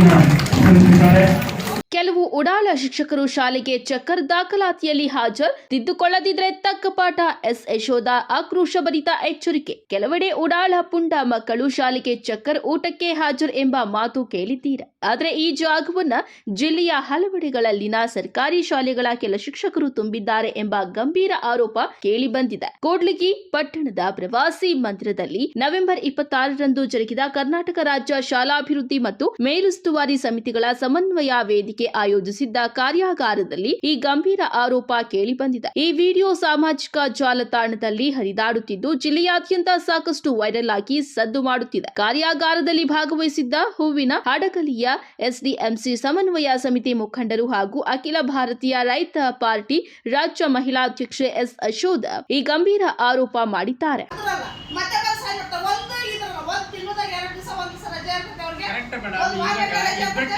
Thank you, ಉಡಾಳ ಶಿಕ್ಷಕರು ಶಾಲೆಗೆ ಚಕ್ಕರ್ ದಾಖಲಾತಿಯಲ್ಲಿ ಹಾಜರ್. ತಿದ್ದುಕೊಳ್ಳದಿದ್ರೆ ತಕ್ಕ ಪಾಠ. ಎಸ್. ಯಶೋಧ ಆಕ್ರೋಶಭರಿತ ಎಚ್ಚರಿಕೆ. ಕೆಲವೆಡೆ ಉಡಾಳ ಪುಂಡ ಮಕ್ಕಳು ಶಾಲೆಗೆ ಚಕ್ಕರ್ ಊಟಕ್ಕೆ ಹಾಜರ್ ಎಂಬ ಮಾತು ಕೇಳಿದ್ದೀರ. ಆದರೆ ಈ ಜಾಗವನ್ನ ಜಿಲ್ಲೆಯ ಹಲವೆಡೆಗಳಲ್ಲಿನ ಸರ್ಕಾರಿ ಶಾಲೆಗಳ ಕೆಲ ಶಿಕ್ಷಕರು ತುಂಬಿದ್ದಾರೆ ಎಂಬ ಗಂಭೀರ ಆರೋಪ ಕೇಳಿ ಬಂದಿದೆ ಕೂಡ್ಲಿಗಿ ಪಟ್ಟಣದ ಪ್ರವಾಸಿ ಮಂದಿರದಲ್ಲಿ ನವೆಂಬರ್ ಇಪ್ಪತ್ತಾರರಂದು ಜರುಗಿದ ಕರ್ನಾಟಕ ರಾಜ್ಯ ಶಾಲಾಭಿವೃದ್ಧಿ ಮತ್ತು ಮೇಲುಸ್ತುವಾರಿ ಸಮಿತಿಗಳ ಸಮನ್ವಯ ವೇದಿಕೆ ಆಯೋಜಿಸಿದ್ದ ಕಾರ್ಯಾಗಾರದಲ್ಲಿ ಈ ಗಂಭೀರ ಆರೋಪ ಕೇಳಿಬಂದಿದೆ. ಈ ವಿಡಿಯೋ ಸಾಮಾಜಿಕ ಜಾಲತಾಣದಲ್ಲಿ ಹರಿದಾಡುತ್ತಿದ್ದು, ಜಿಲ್ಲೆಯಾದ್ಯಂತ ಸಾಕಷ್ಟು ವೈರಲ್ ಆಗಿ ಸದ್ದು ಮಾಡುತ್ತಿದೆ. ಕಾರ್ಯಾಗಾರದಲ್ಲಿ ಭಾಗವಹಿಸಿದ್ದ ಹೂವಿನ ಹಡಗಲಿಯ ಎಸ್ಡಿಎಂಸಿ ಸಮನ್ವಯ ಸಮಿತಿ ಮುಖಂಡರು ಹಾಗೂ ಅಖಿಲ ಭಾರತೀಯ ರೈತ ಪಾರ್ಟಿ ರಾಜ್ಯ ಮಹಿಳಾಧ್ಯಕ್ಷೆ ಎಸ್. ಅಶೋಧ ಈ ಗಂಭೀರ ಆರೋಪ ಮಾಡಿದ್ದಾರೆ.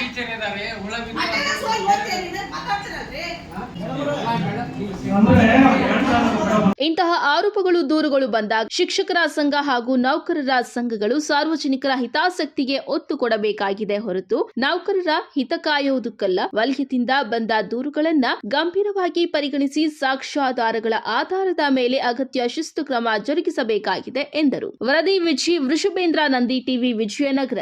ಟೀಚರ್ ಇದ್ದಾರೆ ಇಂತಹ ಆರೋಪಗಳು ದೂರುಗಳು ಬಂದಾಗ ಶಿಕ್ಷಕರ ಸಂಘ ಹಾಗೂ ನೌಕರರ ಸಂಘಗಳು ಸಾರ್ವಜನಿಕರ ಹಿತಾಸಕ್ತಿಗೆ ಒತ್ತು ಕೊಡಬೇಕಾಗಿದೆ ಹೊರತು ನೌಕರರ ಹಿತ ಕಾಯುವುದಕ್ಕಲ್ಲ ವಲಯದಿಂದ ಬಂದ ದೂರುಗಳನ್ನ ಗಂಭೀರವಾಗಿ ಪರಿಗಣಿಸಿ ಸಾಕ್ಷ್ಯಾಧಾರಗಳ ಆಧಾರದ ಮೇಲೆ ಅಗತ್ಯ ಶಿಸ್ತು ಕ್ರಮ ಜರುಗಿಸಬೇಕಾಗಿದೆ ಎಂದರು. ವರದಿ ವಿಜಿ ವೃಷಭೇಂದ್ರ ನಂದಿ ಟಿವಿ ವಿಜಯನಗರ.